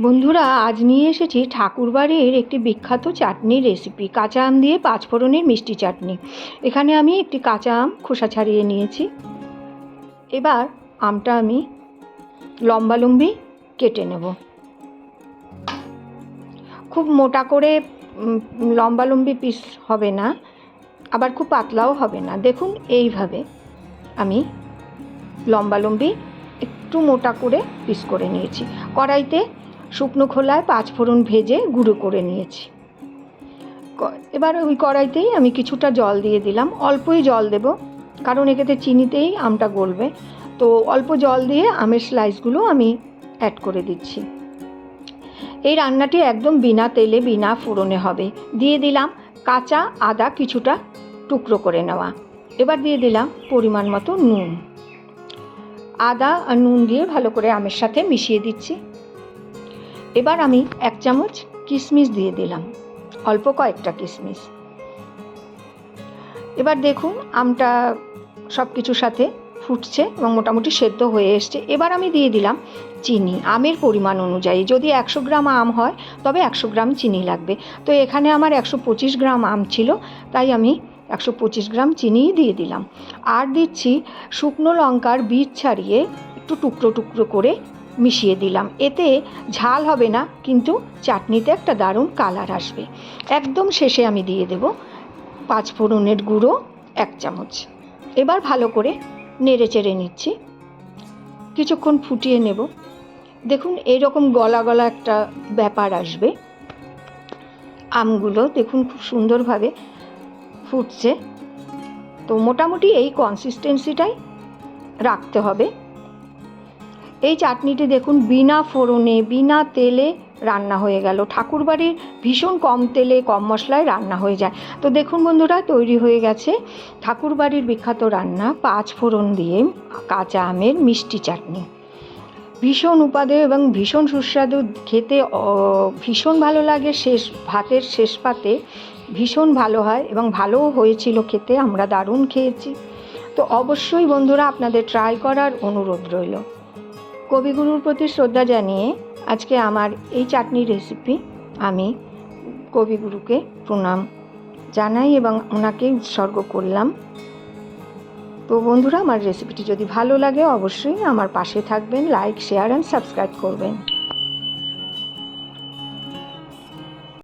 বন্ধুরা আজ নিয়ে এসেছি ঠাকুরবাড়ির একটি বিখ্যাত চাটনির রেসিপি কাঁচা আম দিয়ে পাঁচফোড়নের মিষ্টি চাটনি। এখানে আমি একটি কাঁচা আম খোসা ছাড়িয়ে নিয়েছি। এবার আমটা আমি লম্বালম্বি কেটে নেব। খুব মোটা করে উম, লম্বালম্বি পিস হবে না আবার খুব পাতলাও হবে না। দেখুন এইভাবে আমি লম্বালম্বি একটু মোটা করে পিস করে নিয়েছি। কড়াইতে শুকনো খোলায় পাঁচ ফোড়ন ভেজে গুঁড়ো করে নিয়েছি। এবার ওই কড়াইতেই আমি কিছুটা জল দিয়ে দিলাম। অল্পই জল দেব, কারণ এক্ষেত্রে চিনিতেই আমটা গলবে। তো অল্প জল দিয়ে আমের স্লাইসগুলো আমি অ্যাড করে দিচ্ছি। এই রান্নাটি একদম বিনা তেলে, বিনা ফোড়নে হবে। দিয়ে দিলাম কাঁচা, আদা কিছুটা টুকরো করে নেওয়া। এবার দিয়ে দিলাম পরিমাণ মতো নুন। আদা আর নুন দিয়ে ভালো করে আমের সাথে মিশিয়ে দিচ্ছি। এবার আমি এক চামচ কিশমিশ দিয়ে দিলাম, অল্প কয়েকটা কিশমিশ এবার দেখুন আমটা সব কিছুর সাথে ফুটছে এবং মোটামুটি সেদ্ধ হয়ে এসছে। এবার আমি দিয়ে দিলাম চিনি, আমের পরিমাণ অনুযায়ী। যদি একশো গ্রাম আম হয়, তবে একশো গ্রাম চিনি লাগবে। তো এখানে আমার একশো পঁচিশ গ্রাম আম ছিল, তাই আমি একশো পঁচিশ গ্রাম চিনিই দিয়ে দিলাম। আর দিচ্ছি শুকনো লঙ্কার বীজ ছাড়িয়ে একটু টুকরো টুকরো করে মিশিয়ে দিলাম। এতে ঝাল হবে না, কিন্তু চাটনিতে একটা দারুণ কালার আসবে। একদম শেষে আমি দিয়ে দেব পাঁচ ফোড়নের গুঁড়ো, এক চামচ। এবার ভালো করে নেড়ে চেড়ে নিচ্ছি। কিছুক্ষণ ফুটিয়ে নেব। দেখুন, এইরকম গলা গলা একটা ব্যাপার আসবে। আমগুলো দেখুন খুব সুন্দরভাবে ফুটছে। তো মোটামুটি এই কনসিস্টেন্সিটাই রাখতে হবে। এই চাটনিটি দেখুন বিনা ফোড়নে, বিনা তেলে রান্না হয়ে গেল। ঠাকুরবাড়ির ভীষণ কম তেলে, কম মশলায় রান্না হয়ে যায়। তো দেখুন বন্ধুরা, তৈরি হয়ে গেছে ঠাকুরবাড়ির বিখ্যাত রান্না, পাঁচ ফোড়ন দিয়ে কাঁচা আমের মিষ্টি চাটনি। ভীষণ উপাদেয় এবং ভীষণ সুস্বাদু, খেতে ভীষণ ভালো লাগে শেষ, ভাতের শেষ পাতে। ভীষণ ভালো হয় এবং ভালোও হয়েছিল খেতে, আমরা দারুণ খেয়েছি। তো অবশ্যই বন্ধুরা, আপনাদের ট্রাই করার অনুরোধ রইল। কবিগুরুর প্রতি শ্রদ্ধা জানিয়ে আজকে আমার এই চাটনি রেসিপি আমি কবিগুরুকে প্রণাম জানাই এবং ওনাকে উৎসর্গ করলাম। তো বন্ধুরা, আমার রেসিপিটি যদি ভালো লাগে, অবশ্যই আমার পাশে থাকবেন লাইক শেয়ার অ্যান্ড সাবস্ক্রাইব করবেন।